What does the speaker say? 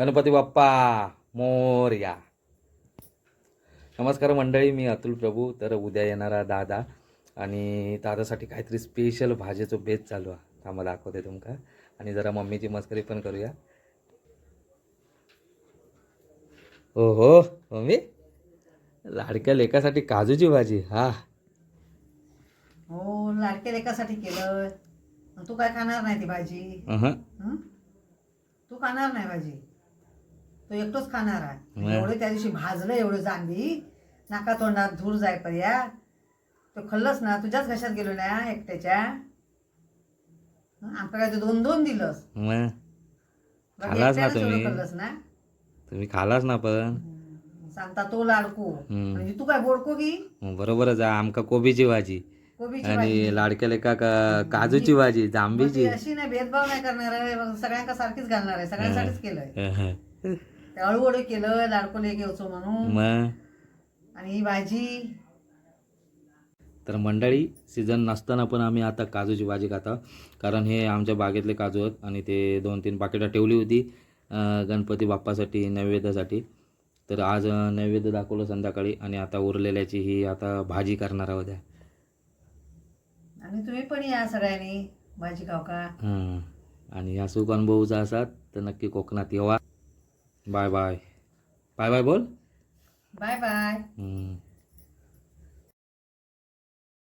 गणपती बाप्पा मोरया. नमस्कार मंडळी मी अतुल प्रभू. तर उद्या येणारा दादा आणि दादासाठी काहीतरी स्पेशल भाजीचं बेत चालू आहे. थांबा दाखवते तुमका. आणि जरा मम्मीची मस्करी पण करूया. हो हो मम्मी. लाडक्या लेकासाठी काजूची भाजी हा. हो लाडक्या लेकासाठी केलं. तू काय खाणार नाही ती भाजी? अहं. हं? तू खाणार नाही भाजी? तो एकटोच खाणार आहे? एवढं त्या दिवशी भाजलं एवढं चांगली नाका तोंडात धूर जाय पर्या तो खाल्लंस ना तुझ्याच घशात गेलो ना एकट्याच्या? आमका काय तू दोन दोन दिलंस? खाल्लास ना तुम्ही? खाल्लंस ना. तुम्ही खालाच ना पण. सांगता तो लाडको. म्हणजे तू काय बोडको की? बरोबरच आहे. आमका कोबीची भाजी. आणि लाडक्या लेका का काजूची भाजी जांभीची. अशी नाही भेदभाव नाही करणार आहे. सगळ्यांका सारखीच घालणार आहे. सगळ्यांसाठीच केलंय. ते अळूवडे केलं लाडको लेक येऊचो म्हणून. मग? आणि ही भाजी. तर मंडळी सीझन नसताना पण आम्ही आता काजूची भाजी खाता. कारण हे आमच्या बागेतले काजू आहेत आणि ते दोन तीन पाकिटं ठेवली होती अं, गणपती बाप्पासाठी नैवेद्यासाठी. तर आज अं, नैवेद्य दाखवलं संध्याकाळी आणि आता उरलेल्याची ही आता भाजी करणार आहोत आहे. आणि तुम्ही पण या सगळ्यांनी भाजी खाऊ का? हं. आणि ह्या सुख अनुभवचा असाल तर नक्की कोकणात येवा. Bye bye. बाय बाय बोल. Bye bye.